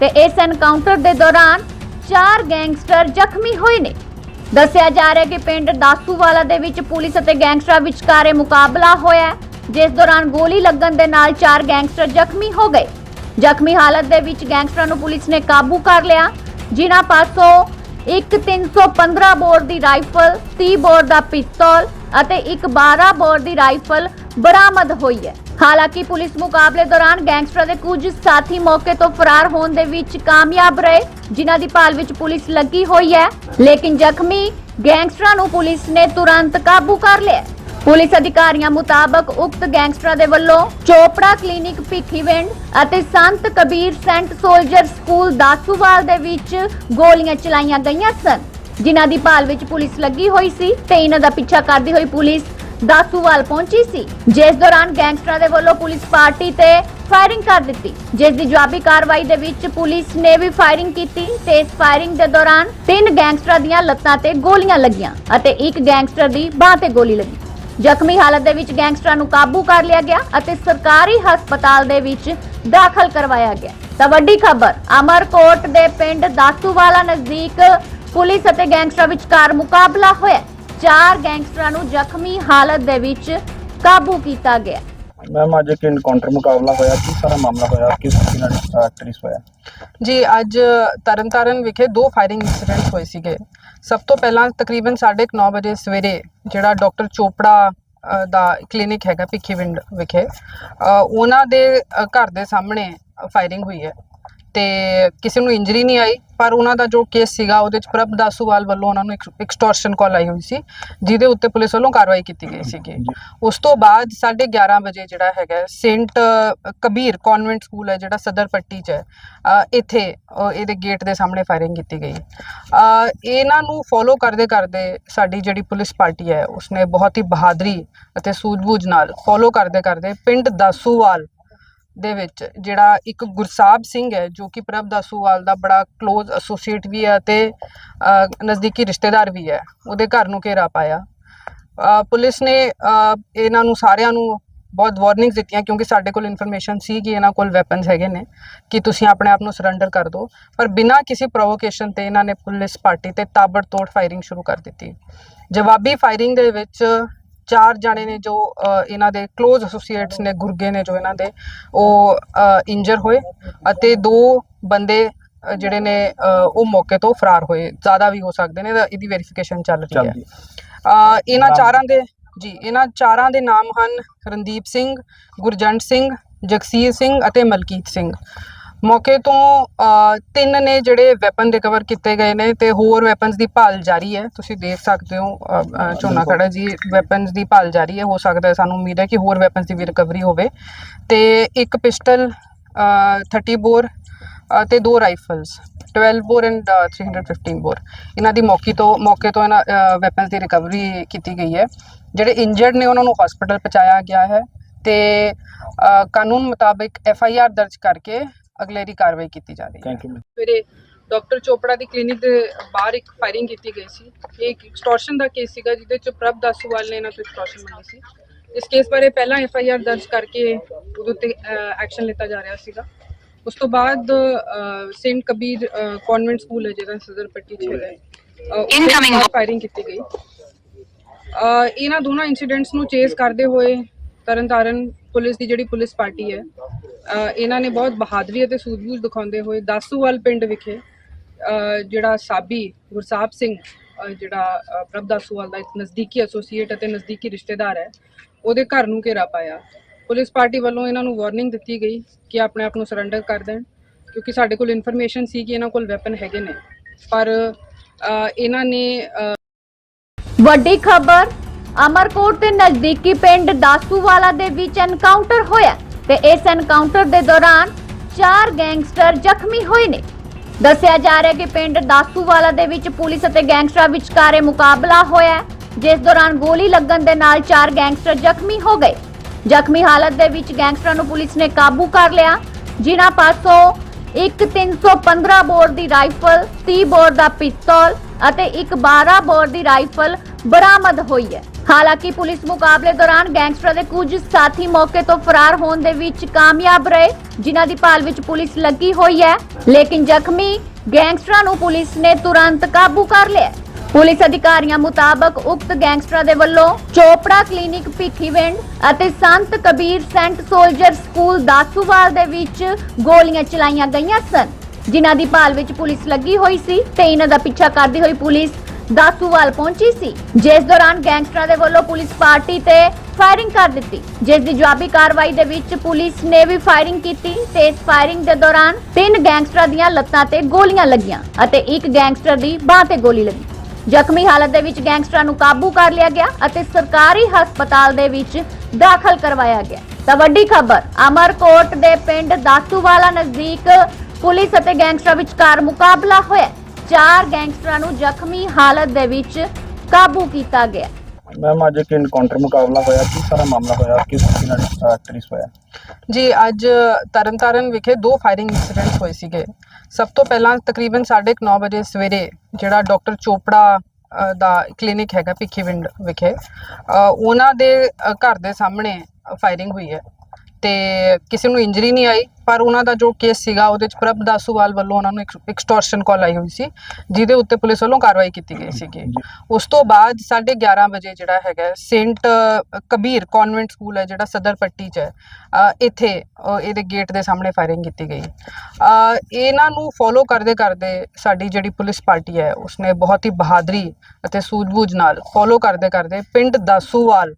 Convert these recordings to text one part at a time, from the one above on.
ਤੇ ਇਸ ਐਨਕਾਊਂਟਰ ਦੇ ਦੌਰਾਨ ਚਾਰ ਗੈਂਗਸਟਰ ਜ਼ਖਮੀ ਹੋਏ ਨੇ। ਦੱਸਿਆ ਜਾ ਰਿਹਾ ਕਿ ਪਿੰਡ ਦਾਸੂਵਾਲਾ ਦੇ ਵਿੱਚ ਪੁਲਿਸ ਅਤੇ ਗੈਂਗਸਟਰਾਂ ਵਿਚਕਾਰ ਮੁਕਾਬਲਾ ਹੋਇਆ ਜਿਸ ਦੌਰਾਨ ਗੋਲੀ ਲੱਗਣ ਦੇ ਨਾਲ ਚਾਰ ਗੈਂਗਸਟਰ ਜ਼ਖਮੀ ਹੋ ਗਏ। ਜ਼ਖਮੀ ਹਾਲਤ ਦੇ ਵਿੱਚ ਗੈਂਗਸਟਰਾਂ ਨੂੰ ਪੁਲਿਸ ਨੇ ਕਾਬੂ ਕਰ ਲਿਆ, ਜਿਨ੍ਹਾਂ ਪਾਸੋਂ ਇੱਕ 315 ਬੋਰ ਦੀ ਰਾਈਫਲ 30 ਬੋਰ ਦਾ ਪਿਸਤੌਲ ਅਤੇ ਇੱਕ 12 ਬੋਰ ਦੀ ਰਾਈਫਲ ਬਰਾਮਦ ਹੋਈ ਹੈ। ਹਾਲਾਂਕਿ ਪੁਲਿਸ ਮੁਕਾਬਲੇ ਦੌਰਾਨ ਗੈਂਗਸਟਰਾਂ ਦੇ ਕੁਝ ਸਾਥੀ ਮੌਕੇ ਤੋਂ ਫਰਾਰ ਹੋਣ ਦੇ ਵਿੱਚ ਕਾਮਯਾਬ ਰਹੇ, ਜਿਨ੍ਹਾਂ ਦੀ ਭਾਲ ਵਿੱਚ ਪੁਲਿਸ ਲੱਗੀ ਹੋਈ ਹੈ। ਲੇਕਿਨ ਜ਼ਖਮੀ ਗੈਂਗਸਟਰਾਂ ਨੂੰ ਪੁਲਿਸ ਨੇ ਤੁਰੰਤ ਕਾਬੂ ਕਰ ਲਿਆ। ਪੁਲਿਸ ਅਧਿਕਾਰੀਆਂ ਮੁਤਾਬਕ ਉਕਤ ਗੈਂਗਸਟਰਾਂ ਦੇ ਵੱਲੋਂ ਚੋਪੜਾ ਕਲੀਨਿਕ ਭਿੱਖੀਵਿੰਡ ਅਤੇ Sant Kabir saint soldier school Dasuwal ਦੇ ਵਿੱਚ ਗੋਲੀਆਂ ਚਲਾਈਆਂ ਗਈਆਂ ਸਨ, ਜਿਨ੍ਹਾਂ ਦੀ ਭਾਲ ਵਿੱਚ ਪੁਲਿਸ ਲੱਗੀ ਹੋਈ ਸੀ ਤੇ ਇਹਨਾਂ ਦਾ ਪਿੱਛਾ ਕਰਦੀ ਹੋਈ ਪੁਲਿਸ ਦਾਸੂਵਾਲ ਪਹੁੰਚੀ ਸੀ। ਜਿਸ ਦੌਰਾਨ ਗੈਂਗਸਟਰਾਂ ਦੇ ਵੱਲੋਂ ਪੁਲਿਸ ਪਾਰਟੀ ਤੇ ਫਾਇਰਿੰਗ ਕਰ ਦਿੱਤੀ। ਜਿਸ ਦੀ ਜਵਾਬੀ ਕਾਰਵਾਈ ਦੇ ਵਿੱਚ ਪੁਲਿਸ ਨੇ ਵੀ ਫਾਇਰਿੰਗ ਕੀਤੀ ਤੇ ਇਸ ਫਾਇਰਿੰਗ ਦੇ ਦੌਰਾਨ ਤਿੰਨ ਗੈਂਗਸਟਰਾਂ ਦੀਆਂ ਲੱਤਾਂ ਤੇ ਗੋਲੀਆਂ ਲੱਗੀਆਂ ਅਤੇ ਇੱਕ ਗੈਂਗਸਟਰ ਦੀ ਬਾਹ ਤੇ ਗੋਲੀ ਲੱਗੀ। ਜ਼ਖਮੀ ਹਾਲਤ ਦੇ ਵਿੱਚ ਗੈਂਗਸਟਰਾਂ ਨੂੰ ਕਾਬੂ ਕਰ ਲਿਆ ਗਿਆ ਅਤੇ ਸਰਕਾਰੀ ਹਸਪਤਾਲ ਦੇ ਵਿੱਚ ਦਾਖਲ ਕਰਵਾਇਆ ਗਿਆ। ਤਾਂ ਵੱਡੀ ਖਬਰ, ਅਮਰਕੋਟ ਦੇ ਪਿੰਡ ਦਾਸੂਵਾਲਾ ਨਜ਼ਦੀਕ ਪੁਲਿਸ ਅਤੇ ਗੈਂਗਸਟਰਾਂ ਵਿਚਕਾਰ ਮੁਕਾਬਲਾ ਹੋਇਆ। ਚਾਰ ਗੈਂਗਸਟਰਾਂ ਨੂੰ ਜ਼ਖਮੀ ਹਾਲਤ ਦੇ ਵਿੱਚ ਕਾਬੂ ਕੀਤਾ ਗਿਆ। ਮੈਮ ਅੱਜ ਇੱਕ ਇਨਕਾਊਂਟਰ ਮੁਕਾਬਲਾ ਹੋਇਆ। ਕੀ ਸਾਰਾ ਮਾਮਲਾ ਹੋਇਆ? ਕਿਸ ਤਰੀਕੇ ਨਾਲ ਟ੍ਰੇਸ ਹੋਇਆ? ਜੀ ਅੱਜ ਤਰਨਤਾਰਨ ਵਿਖੇ ਦੋ ਫਾਇਰਿੰਗ ਇਨਸੀਡੈਂਟ ਹੋਏ ਸੀਗੇ। ਸਭ ਤੋਂ ਪਹਿਲਾਂ ਤਕਰੀਬਨ 9:30 ਵਜੇ ਸਵੇਰੇ ਜਿਹੜਾ ਡਾਕਟਰ ਚੋਪੜਾ ਦਾ ਕਲੀਨਿਕ ਹੈਗਾ ਭਿੱਖੀਵਿੰਡ ਵਿਖੇ ਉਹਨਾਂ ਦੇ ਘਰ ਦੇ ਸਾਹਮਣੇ ਫਾਇਰਿੰਗ ਹੋਈ ਹੈ। ਤੇ ਕਿਸੇ ਨੂੰ ਇੰਜਰੀ ਨਹੀਂ ਆਈ ਪਰ ਉਹਨਾਂ ਦਾ ਜੋ ਕੇਸ ਸੀਗਾ ਉਹਦੇ ਚ ਪ੍ਰਭ ਦਾਸੂਵਾਲ ਵੱਲੋਂ ਉਹਨਾਂ ਨੂੰ ਐਕਸਟੋਰਸ਼ਨ ਕਾਲ ਆਈ ਹੋਈ ਸੀ ਜਿਹਦੇ ਉੱਤੇ ਪੁਲਿਸ ਵੱਲੋਂ ਕਾਰਵਾਈ ਕੀਤੀ ਗਈ ਸੀਗੀ। ਉਸ ਤੋਂ ਬਾਅਦ 11:30 ਵਜੇ ਜਿਹੜਾ ਹੈਗਾ ਸੇਂਟ ਕਬੀਰ ਕਨਵੈਂਟ ਸਕੂਲ ਹੈ ਜਿਹੜਾ ਸਦਰ ਪੱਟੀ 'ਚ ਹੈ ਇੱਥੇ ਇਹਦੇ ਗੇਟ ਦੇ ਸਾਹਮਣੇ ਫਾਇਰਿੰਗ ਕੀਤੀ ਗਈ ਇਹਨਾਂ ਨੂੰ ਫੋਲੋ ਕਰਦੇ ਕਰਦੇ ਸਾਡੀ ਜਿਹੜੀ ਪੁਲਿਸ ਪਾਰਟੀ ਹੈ ਉਸਨੇ ਬਹੁਤ ਹੀ ਬਹਾਦਰੀ ਅਤੇ ਸੂਝ-ਬੂਝ ਨਾਲ ਫੋਲੋ ਕਰਦੇ ਕਰਦੇ ਪਿੰਡ ਦਾਸੂਵਾਲ ਦੇ ਵਿੱਚ, ਜਿਹੜਾ ਇੱਕ ਗੁਰਸਾਹਿਬ ਸਿੰਘ ਹੈ, ਜੋ ਕਿ ਪ੍ਰਭ ਦਾਸੂਵਾਲ ਦਾ ਬੜਾ ক্লোਜ਼ ਐਸੋਸੀਏਟ ਵੀ ਹੈ ਤੇ ਨਜ਼ਦੀਕੀ ਰਿਸ਼ਤੇਦਾਰ ਵੀ ਹੈ, ਉਹਦੇ ਘਰ ਨੂੰ ਘੇਰਾ ਪਾਇਆ। ਪੁਲਿਸ ਨੇ ਇਹਨਾਂ ਨੂੰ ਸਾਰਿਆਂ ਨੂੰ ਬਹੁਤ ਵਾਰਨਿੰਗਸ ਦਿੱਤੀਆਂ, ਕਿਉਂਕਿ ਸਾਡੇ ਕੋਲ ਇਨਫੋਰਮੇਸ਼ਨ ਸੀ ਕਿ ਇਹਨਾਂ ਕੋਲ ਵੈਪਨਸ ਹੈਗੇ ਨੇ, ਕਿ ਤੁਸੀਂ ਆਪਣੇ ਆਪ ਨੂੰ ਸਰੈਂਡਰ ਕਰ ਦਿਓ। ਪਰ ਬਿਨਾਂ ਕਿਸੇ ਪ੍ਰੋਵੋਕੇਸ਼ਨ ਤੇ ਇਹਨਾਂ ਨੇ ਪੁਲਿਸ ਪਾਰਟੀ ਤੇ ਤਾਬੜਤੋੜ ਫਾਇਰਿੰਗ ਸ਼ੁਰੂ ਕਰ ਦਿੱਤੀ। ਜਵਾਬੀ ਫਾਇਰਿੰਗ ਦੇ ਵਿੱਚ ਚਾਰ ਜਾਣੇ ਨੇ ਜੋ ਇਹਨਾਂ ਦੇ ক্লোਜ਼ ਐਸੋਸੀਏਟਸ ਨੇ ਗੁਰਗੇ ਨੇ ਜੋ ਇਹਨਾਂ ਦੇ ਉਹ ਇੰਜਰ ਹੋਏ ਅਤੇ ਦੋ ਬੰਦੇ ਜਿਹੜੇ ਨੇ ਉਹ ਮੌਕੇ ਤੋਂ ਫਰਾਰ ਹੋਏ। ਜ਼ਿਆਦਾ ਵੀ ਹੋ ਸਕਦੇ ਨੇ ਇਹਦੀ ਵੈਰੀਫਿਕੇਸ਼ਨ ਚੱਲ ਰਹੀ ਹੈ। ਇਹਨਾਂ? ਚਾਰਾਂ ਦੇ ਜੀ ਇਹਨਾਂ ਚਾਰਾਂ ਦੇ ਨਾਮ ਹਨ ਰਣਦੀਪ ਸਿੰਘ ਗੁਰਜੰਟ ਸਿੰਘ ਜਗਸੀਰ ਸਿੰਘ ਅਤੇ ਮਲਕੀਤ ਸਿੰਘ। ਮੌਕੇ ਤੋਂ ਤਿੰਨ ਨੇ ਜਿਹੜੇ ਵੈਪਨ ਰਿਕਵਰ ਕੀਤੇ ਗਏ ਨੇ ਤੇ ਹੋਰ ਵੈਪਨਸ ਦੀ ਭਾਲ ਜਾਰੀ ਹੈ। ਤੁਸੀਂ ਦੇਖ ਸਕਦੇ ਹੋ ਝੋਨਾ ਖੜਾ ਜੀ ਵੈਪਨਸ ਦੀ ਭਾਲ ਜਾਰੀ ਹੈ। ਹੋ ਸਕਦਾ ਹੈ ਸਾਨੂੰ ਉਮੀਦ ਹੈ ਕਿ ਹੋਰ ਵੈਪਨਸ ਦੀ ਵੀ ਰਿਕਵਰੀ ਹੋਵੇ। ਤੇ ਇੱਕ ਪਿਸਟਲ 30 ਬੋਰ ਤੇ ਦੋ ਰਾਈਫਲਸ 12 ਬੋਰ ਐਂਡ 315 ਬੋਰ ਇਹਨਾਂ ਦੀ ਮੌਕੇ ਤੋਂ ਮੌਕੇ ਤੋਂ ਇਹਨਾਂ ਵੈਪਨਸ ਦੀ ਰਿਕਵਰੀ ਕੀਤੀ ਗਈ ਹੈ। ਜਿਹੜੇ ਇੰਜਰਡ ਨੇ ਉਹਨਾਂ ਨੂੰ ਹਸਪੀਟਲ ਪਹੁੰਚਾਇਆ ਗਿਆ ਹੈ। ਤੇ ਕਾਨੂੰਨ ਮੁਤਾਬਿਕ ਐਫ ਆਈ ਆਰ ਦਰਜ ਕਰਕੇ ਅਗਲੇਰੀ ਕਾਰਵਾਈ ਕੀਤੀ ਜਾ ਰਹੀ ਹੈ। ਥੈਂਕ ਯੂ ਸਵੇਰੇ ਡਾਕਟਰ ਚੋਪੜਾ ਦੀ ਕਲੀਨਿਕ ਦੇ ਬਾਹਰ ਇੱਕ ਫਾਇਰਿੰਗ ਕੀਤੀ ਗਈ ਸੀ। ਇਹ ਇੱਕ ਐਕਸਟੋਰਸ਼ਨ ਦਾ ਕੇਸ ਸੀਗਾ ਜਿਹਦੇ ਚ ਪ੍ਰਭ ਦਾਸੂਵਾਲ ਨੇ ਇਹਨਾਂ ਤੋਂ ਐਕਸਟੋਰਸ਼ਨ ਮੰਗੀ ਸੀ। ਇਸ ਕੇਸ ਬਾਰੇ ਪਹਿਲਾਂ ਐਫ ਆਈ ਆਰ ਦਰਜ ਕਰਕੇ ਉਹਦੇ ਉੱਤੇ ਐਕਸ਼ਨ ਲਿੱਤਾ ਜਾ ਰਿਹਾ ਸੀਗਾ। ਉਸ ਤੋਂ ਬਾਅਦ ਸੇਂਟ ਕਬੀਰ ਕਨਵੈਂਟ ਸਕੂਲ ਹੈ ਜਿਹੜਾ ਸਦਰ ਪੱਟੀ ਚ ਹੈਗਾ। ਇਨਕਮਿੰਗ ਫਾਇਰਿੰਗ ਕੀਤੀ ਗਈ। ਇਹਨਾਂ ਦੋਨਾਂ ਇਨਸੀਡੈਂਟਸ ਨੂੰ ਚੇਸ ਕਰਦੇ ਹੋਏ ਤਰਨਤਾਰਨ ਪੁਲਿਸ ਦੀ ਜਿਹੜੀ ਪੁਲਿਸ ਪਾਰਟੀ ਹੈ ਇਹਨਾਂ ਨੇ ਬਹੁਤ ਬਹਾਦਰੀ ਅਤੇ ਸੂਝਬੂਝ ਦਿਖਾਉਂਦੇ ਹੋਏ ਦਾਸੂਵਾਲ ਪਿੰਡ ਵਿਖੇ ਜਿਹੜਾ ਸਾਬੀ ਗੁਰਸਾਹਿਬ ਸਿੰਘ ਜਿਹੜਾ ਪ੍ਰਭ ਦਾਸੂਵਾਲ ਦਾ ਇੱਕ ਨਜ਼ਦੀਕੀ ਐਸੋਸੀਏਟ ਅਤੇ ਨਜ਼ਦੀਕੀ ਰਿਸ਼ਤੇਦਾਰ ਹੈ, ਉਹਦੇ ਘਰ ਨੂੰ ਘੇਰਾ ਪਾਇਆ। ਪੁਲਿਸ ਪਾਰਟੀ ਵੱਲੋਂ ਇਹਨਾਂ ਨੂੰ ਵਾਰਨਿੰਗ ਦਿੱਤੀ ਗਈ ਕਿ ਆਪਣੇ ਆਪ ਨੂੰ ਸਰੈਂਡਰ ਕਰ ਦੇਣ, ਕਿਉਂਕਿ ਸਾਡੇ ਕੋਲ ਇਨਫੋਰਮੇਸ਼ਨ ਸੀ ਕਿ ਇਹਨਾਂ ਕੋਲ ਵੈਪਨ ਹੈਗੇ ਨੇ। ਪਰ ਇਹਨਾਂ ਨੇ ਵੱਡੀ ਖਬਰ, ਅਮਰਕੋਟ ਦੇ ਨਜ਼ਦੀਕੀ ਪਿੰਡ ਦਾਸੂਵਾਲਾ ਦੇ ਵਿੱਚ ਐਨਕਾਊਂਟਰ ਹੋਇਆ। ਤੇ ਇਸ ਐਨਕਾਊਂਟਰ ਦੇ ਦੌਰਾਨ ਚਾਰ ਗੈਂਗਸਟਰ ਜ਼ਖਮੀ ਹੋਏ ਨੇ। ਦੱਸਿਆ ਜਾ ਰਿਹਾ ਕਿ ਪਿੰਡ ਦਾਸੂਵਾਲਾ ਦੇ ਵਿੱਚ ਪੁਲਿਸ ਅਤੇ ਗੈਂਗਸਟਰਾਂ ਵਿਚਕਾਰ ਮੁਕਾਬਲਾ ਹੋਇਆ ਜਿਸ ਦੌਰਾਨ ਗੋਲੀ ਲੱਗਣ ਦੇ ਨਾਲ ਚਾਰ ਗੈਂਗਸਟਰ ਜ਼ਖਮੀ ਹੋ ਗਏ। ਜ਼ਖਮੀ ਹਾਲਤ ਦੇ ਵਿੱਚ ਗੈਂਗਸਟਰਾਂ ਨੂੰ ਪੁਲਿਸ ਨੇ ਕਾਬੂ ਕਰ ਲਿਆ, ਜਿਨ੍ਹਾਂ ਪਾਸੋਂ ਇੱਕ 315 ਬੋਰ ਦੀ ਰਾਈਫਲ 30 ਬੋਰ ਦਾ ਪਿਸਤੌਲ ਅਤੇ ਇੱਕ 12 ਬੋਰ ਦੀ ਰਾਈਫਲ ਬਰਾਮਦ ਹੋਈ ਹੈ। ਹਾਲਾਂਕਿ ਪੁਲਿਸ ਮੁਕਾਬਲੇ ਦੌਰਾਨ ਗੈਂਗਸਟਰਾਂ ਦੇ ਕੁਝ ਸਾਥੀ ਮੌਕੇ ਤੋਂ ਫਰਾਰ ਹੋਣ ਦੇ ਵਿੱਚ ਕਾਮਯਾਬ ਰਹੇ, ਜਿਨ੍ਹਾਂ ਦੀ ਭਾਲ ਵਿੱਚ ਪੁਲਿਸ ਲੱਗੀ ਹੋਈ ਹੈ। ਲੇਕਿਨ ਜ਼ਖਮੀ ਗੈਂਗਸਟਰਾਂ ਨੂੰ ਪੁਲਿਸ ਨੇ ਤੁਰੰਤ ਕਾਬੂ ਕਰ ਲਿਆ। ਪੁਲਿਸ ਅਧਿਕਾਰੀਆਂ ਮੁਤਾਬਕ ਉਕਤ ਗੈਂਗਸਟਰਾਂ ਦੇ ਵੱਲੋਂ ਚੋਪੜਾ ਕਲੀਨਿਕ ਭਿੱਖੀਵਿੰਡ ਅਤੇ Sant Kabir saint soldier school Dasuwal ਦੇ ਵਿੱਚ ਗੋਲੀਆਂ ਚਲਾਈਆਂ ਗਈਆਂ ਸਨ, ਜਿਨ੍ਹਾਂ ਦੀ ਭਾਲ ਵਿੱਚ ਪੁਲਿਸ ਲੱਗੀ ਹੋਈ ਸੀ ਤੇ ਇਹਨਾਂ ਦਾ ਪਿੱਛਾ ਕਰਦੀ ਹੋਈ ਪੁਲਿਸ ਦਾਸੂਵਾਲ ਪਹੁੰਚੀ ਸੀ। ਜਿਸ ਦੌਰਾਨ ਗੈਂਗਸਟਰਾਂ ਦੇ ਵੱਲੋਂ ਪੁਲਿਸ ਪਾਰਟੀ ਤੇ ਫਾਇਰਿੰਗ ਕਰ ਦਿੱਤੀ। ਜਿਸ ਦੀ ਜਵਾਬੀ ਕਾਰਵਾਈ ਦੇ ਵਿੱਚ ਪੁਲਿਸ ਨੇ ਵੀ ਫਾਇਰਿੰਗ ਕੀਤੀ ਤੇ ਇਸ ਫਾਇਰਿੰਗ ਦੇ ਦੌਰਾਨ ਤਿੰਨ ਗੈਂਗਸਟਰਾਂ ਦੀਆਂ ਲੱਤਾਂ ਤੇ ਗੋਲੀਆਂ ਲੱਗੀਆਂ ਅਤੇ ਇੱਕ ਗੈਂਗਸਟਰ ਦੀ ਬਾਹ ਤੇ ਗੋਲੀ ਲੱਗੀ। ਜ਼ਖਮੀ ਹਾਲਤ ਦੇ ਵਿੱਚ ਗੈਂਗਸਟਰਾਂ ਨੂੰ ਕਾਬੂ ਕਰ ਲਿਆ ਗਿਆ ਅਤੇ ਸਰਕਾਰੀ ਹਸਪਤਾਲ ਦੇ ਵਿੱਚ ਦਾਖਲ ਕਰਵਾਇਆ ਗਿਆ। ਤਾਂ ਵੱਡੀ ਖਬਰ, ਅਮਰਕੋਟ ਦੇ ਪਿੰਡ ਦਾਸੂਵਾਲਾ ਨਜ਼ਦੀਕ ਪੁਲਿਸ ਅਤੇ ਗੈਂਗਸਟਰਾਂ ਵਿਚਕਾਰ ਮੁਕਾਬਲਾ ਹੋਇਆ। ਚਾਰ ਗੈਂਗਸਟਰਾਂ ਨੂੰ ਜ਼ਖਮੀ ਹਾਲਤ ਦੇ ਵਿੱਚ ਕਾਬੂ ਕੀਤਾ ਗਿਆ। ਮੈਮ ਅੱਜ ਇੱਕ ਇਨਕਾਊਂਟਰ ਮੁਕਾਬਲਾ ਹੋਇਆ। ਕੀ ਸਾਰਾ ਮਾਮਲਾ ਹੋਇਆ? ਕਿਸ ਤਰੀਕੇ ਨਾਲ ਟ੍ਰੇਸ ਹੋਇਆ? ਜੀ ਅੱਜ ਤਰਨਤਾਰਨ ਵਿਖੇ ਦੋ ਫਾਇਰਿੰਗ ਇਨਸੀਡੈਂਟ ਹੋਏ ਸੀਗੇ। ਸਭ ਤੋਂ ਪਹਿਲਾਂ ਤਕਰੀਬਨ 9:30 ਵਜੇ ਸਵੇਰੇ ਜਿਹੜਾ ਡਾਕਟਰ ਚੋਪੜਾ ਦਾ ਕਲੀਨਿਕ ਹੈਗਾ ਭਿੱਖੀਵਿੰਡ ਵਿਖੇ ਉਹਨਾਂ ਦੇ ਘਰ ਦੇ ਸਾਹਮਣੇ ਫਾਇਰਿੰਗ ਹੋਈ ਹੈ। ਤੇ ਕਿਸੇ ਨੂੰ ਇੰਜਰੀ ਨਹੀਂ ਆਈ ਪਰ ਉਹਨਾਂ ਦਾ ਜੋ ਕੇਸ ਸੀਗਾ ਉਹਦੇ ਚ ਪ੍ਰਭ ਦਾਸੂਵਾਲ ਵੱਲੋਂ ਉਹਨਾਂ ਨੂੰ ਐਕਸਟੋਰਸ਼ਨ ਕਾਲ ਆਈ ਹੋਈ ਸੀ ਜਿਹਦੇ ਉੱਤੇ ਪੁਲਿਸ ਵੱਲੋਂ ਕਾਰਵਾਈ ਕੀਤੀ ਗਈ ਸੀਗੀ। ਉਸ ਤੋਂ ਬਾਅਦ 11:30 ਵਜੇ ਜਿਹੜਾ ਹੈਗਾ ਸੇਂਟ ਕਬੀਰ ਕਨਵੈਂਟ ਸਕੂਲ ਹੈ ਜਿਹੜਾ ਸਦਰ ਪੱਟੀ 'ਚ ਹੈ ਇੱਥੇ ਇਹਦੇ ਗੇਟ ਦੇ ਸਾਹਮਣੇ ਫਾਇਰਿੰਗ ਕੀਤੀ ਗਈ ਇਹਨਾਂ ਨੂੰ ਫੋਲੋ ਕਰਦੇ ਕਰਦੇ ਸਾਡੀ ਜਿਹੜੀ ਪੁਲਿਸ ਪਾਰਟੀ ਹੈ ਉਸਨੇ ਬਹੁਤ ਹੀ ਬਹਾਦਰੀ ਅਤੇ ਸੂਝ-ਬੂਝ ਨਾਲ ਫੋਲੋ ਕਰਦੇ ਕਰਦੇ ਪਿੰਡ ਦਾਸੂਵਾਲ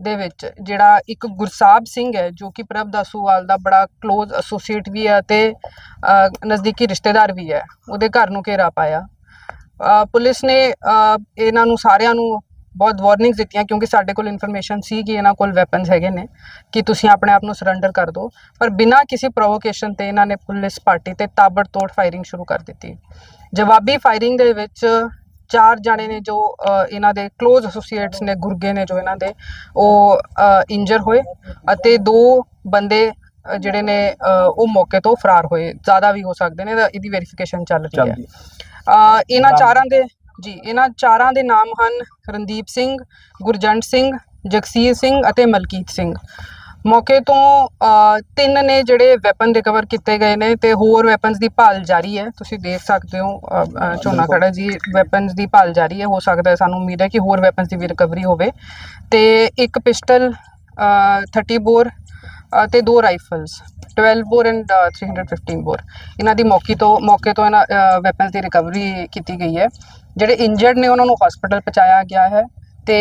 ਦੇ ਵਿੱਚ, ਜਿਹੜਾ ਇੱਕ ਗੁਰਸਾਹਿਬ ਸਿੰਘ ਹੈ, ਜੋ ਕਿ ਪ੍ਰਭ ਦਾਸੂਵਾਲ ਦਾ ਬੜਾ ক্লোਜ਼ ਐਸੋਸੀਏਟ ਵੀ ਹੈ ਤੇ ਨਜ਼ਦੀਕੀ ਰਿਸ਼ਤੇਦਾਰ ਵੀ ਹੈ, ਉਹਦੇ ਘਰ ਨੂੰ ਘੇਰਾ ਪਾਇਆ। ਪੁਲਿਸ ਨੇ ਇਹਨਾਂ ਨੂੰ ਸਾਰਿਆਂ ਨੂੰ ਬਹੁਤ ਵਾਰਨਿੰਗਸ ਦਿੱਤੀਆਂ ਕਿਉਂਕਿ ਸਾਡੇ ਕੋਲ ਇਨਫੋਰਮੇਸ਼ਨ ਸੀ ਕਿ ਇਹਨਾਂ ਕੋਲ ਵੈਪਨਸ ਹੈਗੇ ਨੇ, ਕਿ ਤੁਸੀਂ ਆਪਣੇ ਆਪ ਨੂੰ ਸਰੈਂਡਰ ਕਰ ਦਿਓ। ਪਰ ਬਿਨਾਂ ਕਿਸੇ ਪ੍ਰੋਵੋਕੇਸ਼ਨ ਤੇ ਇਹਨਾਂ ਨੇ ਪੁਲਿਸ ਪਾਰਟੀ ਤੇ ਤਾਬੜਤੋੜ ਫਾਇਰਿੰਗ ਸ਼ੁਰੂ ਕਰ ਦਿੱਤੀ। ਜਵਾਬੀ ਫਾਇਰਿੰਗ ਦੇ ਵਿੱਚ ਚਾਰ ਜਾਣੇ ਨੇ ਜੋ ਇਹਨਾਂ ਦੇ ক্লোਜ਼ ਐਸੋਸੀਏਟਸ ਨੇ ਗੁਰਗੇ ਨੇ ਜੋ ਇਹਨਾਂ ਦੇ ਉਹ ਇੰਜਰ ਹੋਏ ਅਤੇ ਦੋ ਬੰਦੇ ਜਿਹੜੇ ਨੇ ਉਹ ਮੌਕੇ ਤੋਂ ਫਰਾਰ ਹੋਏ। ਜ਼ਿਆਦਾ ਵੀ ਹੋ ਸਕਦੇ ਨੇ ਇਹਦੀ ਵੈਰੀਫਿਕੇਸ਼ਨ ਚੱਲ ਰਹੀ ਹੈ। ਇਹਨਾਂ? ਚਾਰਾਂ ਦੇ ਜੀ ਇਹਨਾਂ ਚਾਰਾਂ ਦੇ ਨਾਮ ਹਨ ਰਣਦੀਪ ਸਿੰਘ ਗੁਰਜੰਟ ਸਿੰਘ ਜਗਸੀਰ ਸਿੰਘ ਅਤੇ ਮਲਕੀਤ ਸਿੰਘ। ਮੌਕੇ ਤੋਂ ਤਿੰਨ ਨੇ ਜਿਹੜੇ ਵੈਪਨ ਰਿਕਵਰ ਕੀਤੇ ਗਏ ਨੇ ਤੇ ਹੋਰ ਵੈਪਨਸ ਦੀ ਭਾਲ ਜਾਰੀ ਹੈ। ਤੁਸੀਂ ਦੇਖ ਸਕਦੇ ਹੋ ਝੋਨਾ ਖੜਾ ਜੀ ਵੈਪਨਸ ਦੀ ਭਾਲ ਜਾਰੀ ਹੈ। ਹੋ ਸਕਦਾ ਹੈ ਸਾਨੂੰ ਉਮੀਦ ਹੈ ਕਿ ਹੋਰ ਵੈਪਨਸ ਦੀ ਵੀ ਰਿਕਵਰੀ ਹੋਵੇ। ਤੇ ਇੱਕ ਪਿਸਟਲ 30 ਬੋਰ ਤੇ ਦੋ ਰਾਈਫਲਸ 12 ਬੋਰ ਐਂਡ 315 ਬੋਰ। ਇਹਨਾਂ ਦੀ ਮੌਕੇ ਤੋਂ ਮੌਕੇ ਤੋਂ ਇਹਨਾਂ ਵੈਪਨਸ ਦੀ ਰਿਕਵਰੀ ਕੀਤੀ ਗਈ ਹੈ। ਜਿਹੜੇ ਇੰਜਰਡ ਨੇ ਉਹਨਾਂ ਨੂੰ ਹਸਪੀਟਲ ਪਹੁੰਚਾਇਆ ਗਿਆ ਹੈ ਤੇ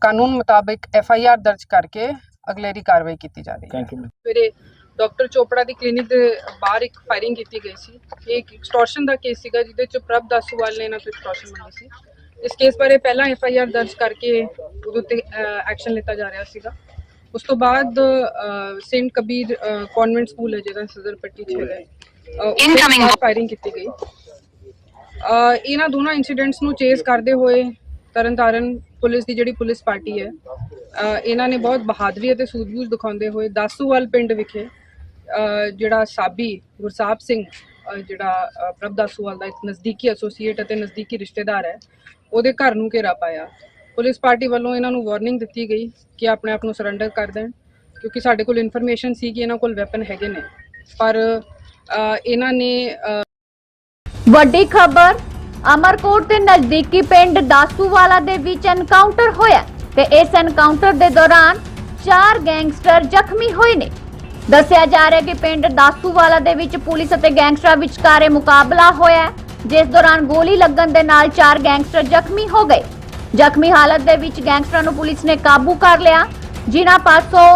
ਕਾਨੂੰਨ ਮੁਤਾਬਿਕ ਐਫ ਆਈ ਆਰ ਦਰਜ ਕਰਕੇ ਅਗਲੇਰੀ ਕਾਰਵਾਈ ਕੀਤੀ ਜਾ ਰਹੀ ਹੈ। ਥੈਂਕ ਯੂ ਸਵੇਰੇ ਡਾਕਟਰ ਚੋਪੜਾ ਦੀ ਕਲੀਨਿਕ ਦੇ ਬਾਹਰ ਇੱਕ ਫਾਇਰਿੰਗ ਕੀਤੀ ਗਈ ਸੀ। ਇਹ ਇੱਕ ਐਕਸਟੋਰਸ਼ਨ ਦਾ ਕੇਸ ਸੀਗਾ ਜਿਹਦੇ ਚ ਪ੍ਰਭ ਦਾਸੂਵਾਲ ਨੇ ਇਹਨਾਂ ਤੋਂ ਐਕਸਟੋਰਸ਼ਨ ਮੰਗੀ ਸੀ। ਇਸ ਕੇਸ ਬਾਰੇ ਪਹਿਲਾਂ ਐਫ ਆਈ ਆਰ ਦਰਜ ਕਰਕੇ ਉਹਦੇ ਉੱਤੇ ਐਕਸ਼ਨ ਲਿੱਤਾ ਜਾ ਰਿਹਾ ਸੀਗਾ। ਉਸ ਤੋਂ ਬਾਅਦ ਸੇਂਟ ਕਬੀਰ ਕਨਵੈਂਟ ਸਕੂਲ ਹੈ ਜਿਹੜਾ ਸਦਰ ਪੱਟੀ ਚ ਹੈਗਾ। ਇਨਕਮਿੰਗ ਫਾਇਰਿੰਗ ਕੀਤੀ ਗਈ। ਇਹਨਾਂ ਦੋਨਾਂ ਇਨਸੀਡੈਂਟਸ ਨੂੰ ਚੇਸ ਕਰਦੇ ਹੋਏ ਤਰਨਤਾਰਨ ਪੁਲਿਸ ਦੀ ਜਿਹੜੀ ਪੁਲਿਸ ਪਾਰਟੀ ਹੈ ਇਹਨਾਂ ਨੇ ਬਹੁਤ ਬਹਾਦਰੀ ਅਤੇ ਸੂਝ-ਬੂਝ ਦਿਖਾਉਂਦੇ ਹੋਏ ਦਾਸੂਵਾਲ ਪਿੰਡ ਵਿਖੇ ਜਿਹੜਾ ਸਾਬੀ ਗੁਰਸਾਹਿਬ ਸਿੰਘ ਜਿਹੜਾ ਪ੍ਰਭ ਦਾਸੂਵਾਲ ਦਾ ਇੱਕ ਨਜ਼ਦੀਕੀ ਐਸੋਸੀਏਟ ਅਤੇ ਨਜ਼ਦੀਕੀ ਰਿਸ਼ਤੇਦਾਰ ਹੈ, ਉਹਦੇ ਘਰ ਨੂੰ ਘੇਰਾ ਪਾਇਆ। ਪੁਲਿਸ ਪਾਰਟੀ ਵੱਲੋਂ ਇਹਨਾਂ ਨੂੰ ਵਾਰਨਿੰਗ ਦਿੱਤੀ ਗਈ ਕਿ ਆਪਣੇ ਆਪ ਨੂੰ ਸਰੈਂਡਰ ਕਰ ਦੇਣ, ਕਿਉਂਕਿ ਸਾਡੇ ਕੋਲ ਇਨਫੋਰਮੇਸ਼ਨ ਸੀ ਕਿ ਇਹਨਾਂ ਕੋਲ ਵੈਪਨ ਹੈਗੇ ਨੇ। ਪਰ ਇਹਨਾਂ ਨੇ ਵੱਡੀ ਖਬਰ, ਅਮਰਕੋਟ ਦੇ ਨਜ਼ਦੀਕੀ ਪਿੰਡ ਦਾਸੂਵਾਲਾ ਦੇ ਵਿੱਚ ਐਨਕਾਊਂਟਰ ਹੋਇਆ। ਤੇ ਇਸ ਐਨਕਾਊਂਟਰ ਦੇ ਦੌਰਾਨ ਚਾਰ ਗੈਂਗਸਟਰ ਜ਼ਖਮੀ ਹੋਏ ਨੇ। ਦੱਸਿਆ ਜਾ ਰਿਹਾ ਕਿ ਪਿੰਡ ਦਾਸੂਵਾਲਾ ਦੇ ਵਿੱਚ ਪੁਲਿਸ ਅਤੇ ਗੈਂਗਸਟਰਾਂ ਵਿਚਕਾਰ ਮੁਕਾਬਲਾ ਹੋਇਆ ਜਿਸ ਦੌਰਾਨ ਗੋਲੀ ਲੱਗਣ ਦੇ ਨਾਲ ਚਾਰ ਗੈਂਗਸਟਰ ਜ਼ਖਮੀ ਹੋ ਗਏ। ਜ਼ਖਮੀ ਹਾਲਤ ਦੇ ਵਿੱਚ ਗੈਂਗਸਟਰਾਂ ਨੂੰ ਪੁਲਿਸ ਨੇ ਕਾਬੂ ਕਰ ਲਿਆ, ਜਿਨ੍ਹਾਂ ਪਾਸੋਂ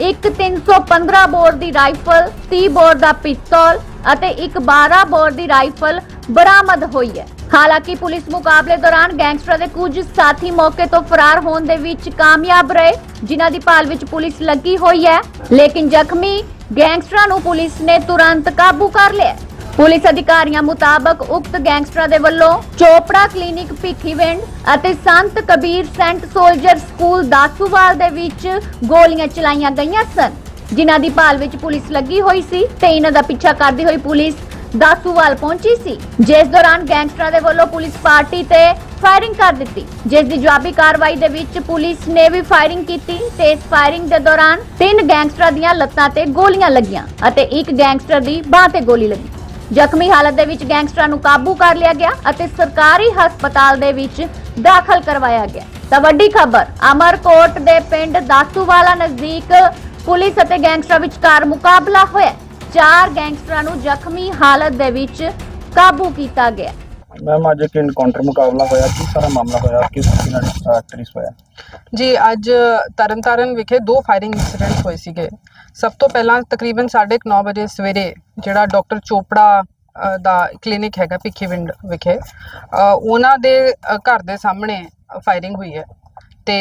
ਇੱਕ 315 ਬੋਰ ਦੀ ਰਾਈਫਲ 30 ਬੋਰ ਦਾ ਪਿਸਤੌਲ ਅਤੇ ਇੱਕ 12 ਬੋਰ ਦੀ ਰਾਈਫਲ ਬਰਾਮਦ ਹੋਈ ਹੈ। ਹਾਲਾਂਕਿ ਪੁਲਿਸ ਮੁਕਾਬਲੇ ਦੌਰਾਨ ਗੈਂਗਸਟਰਾਂ ਦੇ ਕੁਝ ਸਾਥੀ ਮੌਕੇ ਤੋਂ ਫਰਾਰ ਹੋਣ ਦੇ ਵਿੱਚ ਕਾਮਯਾਬ ਰਹੇ, ਜਿਨ੍ਹਾਂ ਦੀ ਭਾਲ ਵਿੱਚ ਪੁਲਿਸ ਲੱਗੀ ਹੋਈ ਹੈ। ਲੇਕਿਨ ਜ਼ਖਮੀ ਗੈਂਗਸਟਰਾਂ ਨੂੰ ਪੁਲਿਸ ਨੇ ਤੁਰੰਤ ਕਾਬੂ ਕਰ ਲਿਆ। ਪੁਲਿਸ ਅਧਿਕਾਰੀਆਂ ਮੁਤਾਬਕ ਉਕਤ ਗੈਂਗਸਟਰਾਂ ਦੇ ਵੱਲੋਂ ਚੋਪੜਾ ਕਲੀਨਿਕ ਭਿੱਖੀਵਿੰਡ ਅਤੇ Sant Kabir saint soldier school Dasuwal ਦੇ ਵਿੱਚ ਗੋਲੀਆਂ ਚਲਾਈਆਂ ਗਈਆਂ ਸਨ, ਜਿਨ੍ਹਾਂ ਦੀ ਭਾਲ ਵਿੱਚ ਪੁਲਿਸ ਲੱਗੀ ਹੋਈ ਸੀ ਤੇ ਇਹਨਾਂ ਦਾ ਪਿੱਛਾ ਕਰਦੀ ਹੋਈ ਪੁਲਿਸ ਦਾਸੂਵਾਲ ਪਹੁੰਚੀ ਸੀ। ਜਿਸ ਦੌਰਾਨ ਗੈਂਗਸਟਰਾਂ ਦੇ ਵੱਲੋਂ ਪੁਲਿਸ ਪਾਰਟੀ ਤੇ ਫਾਇਰਿੰਗ ਕਰ ਦਿੱਤੀ। ਜਿਸ ਦੀ ਜਵਾਬੀ ਕਾਰਵਾਈ ਦੇ ਵਿੱਚ ਪੁਲਿਸ ਨੇ ਵੀ ਫਾਇਰਿੰਗ ਕੀਤੀ ਤੇ ਇਸ ਫਾਇਰਿੰਗ ਦੇ ਦੌਰਾਨ ਤਿੰਨ ਗੈਂਗਸਟਰਾਂ ਦੀਆਂ ਲੱਤਾਂ ਤੇ ਗੋਲੀਆਂ ਲੱਗੀਆਂ ਅਤੇ ਇੱਕ ਗੈਂਗਸਟਰ ਦੀ ਬਾਹ ਤੇ ਗੋਲੀ ਲੱਗੀ। ਜ਼ਖਮੀ ਹਾਲਤ ਦੇ ਵਿੱਚ ਗੈਂਗਸਟਰਾਂ ਨੂੰ ਕਾਬੂ ਕਰ ਲਿਆ ਗਿਆ ਅਤੇ ਸਰਕਾਰੀ ਹਸਪਤਾਲ ਦੇ ਵਿੱਚ ਦਾਖਲ ਕਰਵਾਇਆ ਗਿਆ। ਤਾਂ ਵੱਡੀ ਖਬਰ, ਅਮਰਕੋਟ ਦੇ ਪਿੰਡ ਦਾਸੂਵਾਲਾ ਨਜ਼ਦੀਕ ਪੁਲਿਸ ਅਤੇ ਗੈਂਗਸਟਰਾਂ ਵਿਚਕਾਰ ਮੁਕਾਬਲਾ ਹੋਇਆ। ਚਾਰ ਗੈਂਗਸਟਰਾਂ ਨੂੰ ਜ਼ਖਮੀ ਹਾਲਤ ਦੇ ਵਿੱਚ ਕਾਬੂ ਕੀਤਾ ਗਿਆ। ਮੈਮ ਅੱਜ ਇੱਕ ਇਨਕਾਊਂਟਰ ਮੁਕਾਬਲਾ ਹੋਇਆ। ਕੀ ਸਾਰਾ ਮਾਮਲਾ ਹੋਇਆ? ਕਿਸ ਨਾਲ ਟ੍ਰਿਸ ਹੋਇਆ? ਜੀ ਅੱਜ ਤਰਨਤਾਰਨ ਵਿਖੇ ਦੋ ਫਾਇਰਿੰਗ ਇਨਸੀਡੈਂਟ ਹੋਏ ਸੀਗੇ। ਸਭ ਤੋਂ ਪਹਿਲਾਂ ਤਕਰੀਬਨ 9:30 ਵਜੇ ਸਵੇਰੇ ਜਿਹੜਾ ਡਾਕਟਰ ਚੋਪੜਾ ਦਾ ਕਲੀਨਿਕ ਹੈਗਾ ਭਿੱਖੀਵਿੰਡ ਵਿਖੇ ਉਹਨਾਂ ਦੇ ਘਰ ਦੇ ਸਾਹਮਣੇ ਫਾਇਰਿੰਗ ਹੋਈ ਹੈ। ਤੇ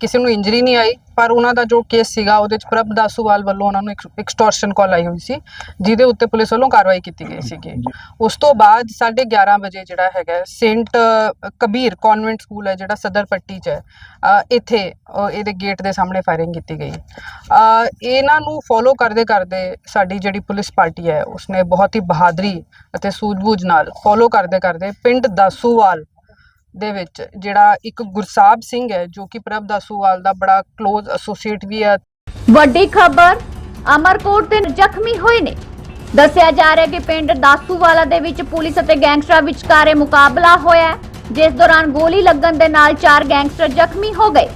ਕਿਸੇ ਨੂੰ ਇੰਜਰੀ ਨਹੀਂ ਆਈ ਪਰ ਉਹਨਾਂ ਦਾ ਜੋ ਕੇਸ ਸੀਗਾ ਉਹਦੇ ਚ ਪ੍ਰਭ ਦਾਸੂਵਾਲ ਵੱਲੋਂ ਉਹਨਾਂ ਨੂੰ ਐਕਸਟੋਰਸ਼ਨ ਕਾਲ ਆਈ ਹੋਈ ਸੀ ਜਿਹਦੇ ਉੱਤੇ ਪੁਲਿਸ ਵੱਲੋਂ ਕਾਰਵਾਈ ਕੀਤੀ ਗਈ ਸੀਗੀ। ਉਸ ਤੋਂ ਬਾਅਦ 11:30 ਵਜੇ ਜਿਹੜਾ ਹੈਗਾ ਸੇਂਟ ਕਬੀਰ ਕਨਵੈਂਟ ਸਕੂਲ ਹੈ ਜਿਹੜਾ ਸਦਰ ਪੱਟੀ 'ਚ ਹੈ ਇੱਥੇ ਇਹਦੇ ਗੇਟ ਦੇ ਸਾਹਮਣੇ ਫਾਇਰਿੰਗ ਕੀਤੀ ਗਈ। ਇਹਨਾਂ ਨੂੰ ਫੋਲੋ ਕਰਦੇ ਕਰਦੇ ਸਾਡੀ ਜਿਹੜੀ ਪੁਲਿਸ ਪਾਰਟੀ ਹੈ ਉਸਨੇ ਬਹੁਤ ਹੀ ਬਹਾਦਰੀ ਅਤੇ ਸੂਝ-ਬੂਝ ਨਾਲ ਫੋਲੋ ਕਰਦੇ ਕਰਦੇ ਪਿੰਡ ਦਾਸੂਵਾਲ ਦੇ ਵਿੱਚ, ਜਿਹੜਾ ਇੱਕ ਗੁਰਸਾਹਿਬ ਸਿੰਘ ਹੈ, ਜੋ ਕਿ ਪ੍ਰਭ ਦਾਸੂਵਾਲ ਦਾ ਬੜਾ ক্লোਜ਼ ਐਸੋਸੀਏਟ ਵੀ ਹੈ। ਵੱਡੀ ਖਬਰ, ਅਮਰਕੋਟ ਦੇ ਜ਼ਖਮੀ ਹੋਏ ਨੇ। ਦੱਸਿਆ ਜਾ ਰਿਹਾ ਕਿ ਪਿੰਡ ਦਾਸੂਵਾਲਾ ਦੇ ਵਿੱਚ ਪੁਲਿਸ ਅਤੇ ਗੈਂਗਸਟਰਾਂ ਵਿਚਕਾਰ ਮੁਕਾਬਲਾ ਹੋਇਆ ਜਿਸ ਦੌਰਾਨ ਗੋਲੀ ਲੱਗਣ ਦੇ ਨਾਲ ਚਾਰ ਗੈਂਗਸਟਰ ਜ਼ਖਮੀ ਹੋ ਗਏ।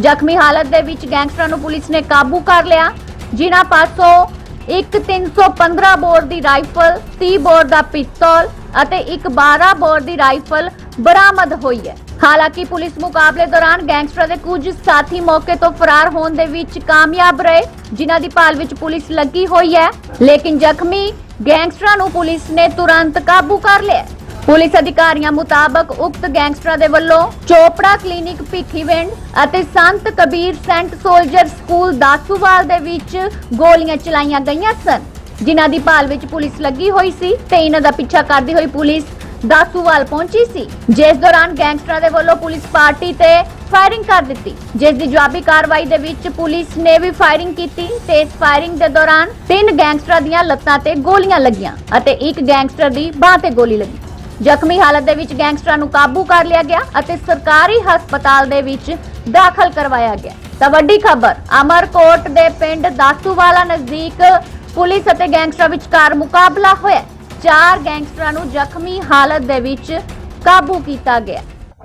ਜ਼ਖਮੀ ਹਾਲਤ ਦੇ ਵਿੱਚ ਗੈਂਗਸਟਰਾਂ ਨੂੰ ਪੁਲਿਸ ਨੇ ਕਾਬੂ ਕਰ ਲਿਆ, ਜਿਨ੍ਹਾਂ ਪਾਸੋਂ ਇੱਕ 315 ਬੋਰ ਦੀ ਰਾਈਫਲ 30 ਬੋਰ ਦਾ ਪਿਸਤੌਲ ਅਤੇ ਇੱਕ 12 ਬੋਰ ਦੀ ਰਾਈਫਲ ਬਰਾਮਦ ਹੋਈ ਹੈ। ਹਾਲਾਂਕਿ ਪੁਲਿਸ ਮੁਕਾਬਲੇ ਦੌਰਾਨ ਗੈਂਗਸਟਰਾਂ ਦੇ ਕੁਝ ਸਾਥੀ ਮੌਕੇ ਤੋਂ ਫਰਾਰ ਹੋਣ ਦੇ ਵਿੱਚ ਕਾਮਯਾਬ ਰਹੇ, ਜਿਨ੍ਹਾਂ ਦੀ ਭਾਲ ਵਿੱਚ ਪੁਲਿਸ ਲੱਗੀ ਹੋਈ ਹੈ। ਲੇਕਿਨ ਜ਼ਖਮੀ ਗੈਂਗਸਟਰਾਂ ਨੂੰ ਪੁਲਿਸ ਨੇ ਤੁਰੰਤ ਕਾਬੂ ਕਰ ਲਿਆ। ਪੁਲਿਸ ਅਧਿਕਾਰੀਆਂ ਮੁਤਾਬਕ ਉਕਤ ਗੈਂਗਸਟਰਾਂ ਦੇ ਵੱਲੋਂ ਚੋਪੜਾ ਕਲੀਨਿਕ ਭਿੱਖੀਵਿੰਡ ਅਤੇ Sant Kabir saint soldier school Dasuwal ਦੇ ਵਿੱਚ ਗੋਲੀਆਂ ਚਲਾਈਆਂ ਗਈਆਂ ਸਨ। ਜਿਨ੍ਹਾਂ ਦੀ ਭਾਲ ਵਿੱਚ ਪੁਲਿਸ ਲੱਗੀ ਹੋਈ ਸੀ ਤੇ ਇਹਨਾਂ ਦਾ ਪਿੱਛਾ ਕਰਦੀ ਹੋਈ ਪੁਲਿਸ ਦਾਸੂਵਾਲ ਪਹੁੰਚੀ ਸੀ। ਜਿਸ ਦੌਰਾਨ ਗੈਂਗਸਟਰਾਂ ਦੇ ਵੱਲੋਂ ਪੁਲਿਸ ਪਾਰਟੀ ਤੇ ਫਾਇਰਿੰਗ ਕਰ ਦਿੱਤੀ। ਜਿਸ ਦੀ ਜਵਾਬੀ ਕਾਰਵਾਈ ਦੇ ਵਿੱਚ ਪੁਲਿਸ ਨੇ ਵੀ ਫਾਇਰਿੰਗ ਕੀਤੀ ਤੇ ਇਸ ਫਾਇਰਿੰਗ ਦੇ ਦੌਰਾਨ ਤਿੰਨ ਗੈਂਗਸਟਰਾਂ ਦੀਆਂ ਲੱਤਾਂ ਤੇ ਗੋਲੀਆਂ ਲੱਗੀਆਂ ਅਤੇ ਇੱਕ ਗੈਂਗਸਟਰ ਦੀ ਬਾਹ ਤੇ ਗੋਲੀ ਲੱਗੀ। ਜ਼ਖਮੀ ਹਾਲਤ ਦੇ ਵਿੱਚ ਗੈਂਗਸਟਰਾਂ ਨੂੰ ਕਾਬੂ ਕਰ ਲਿਆ ਗਿਆ ਅਤੇ ਸਰਕਾਰੀ ਹਸਪਤਾਲ ਦੇ ਵਿੱਚ ਦਾਖਲ ਕਰਵਾਇਆ ਗਿਆ। ਤਾਂ ਵੱਡੀ ਖਬਰ, ਅਮਰਕੋਟ ਦੇ ਪਿੰਡ ਦਾਸੂਵਾਲਾ ਨਜ਼ਦੀਕ ਪੁਲਿਸ ਅਤੇ ਗੈਂਗਸਟਰਾਂ ਵਿਚਕਾਰ ਮੁਕਾਬਲਾ ਹੋਇਆ। ਚਾਰ ਗੈਂਗਸਟਰਾਂ ਨੂੰ ਜ਼ਖਮੀ ਹਾਲਤ ਦੇ ਵਿੱਚ ਕਾਬੂ ਕੀਤਾ ਗਿਆ।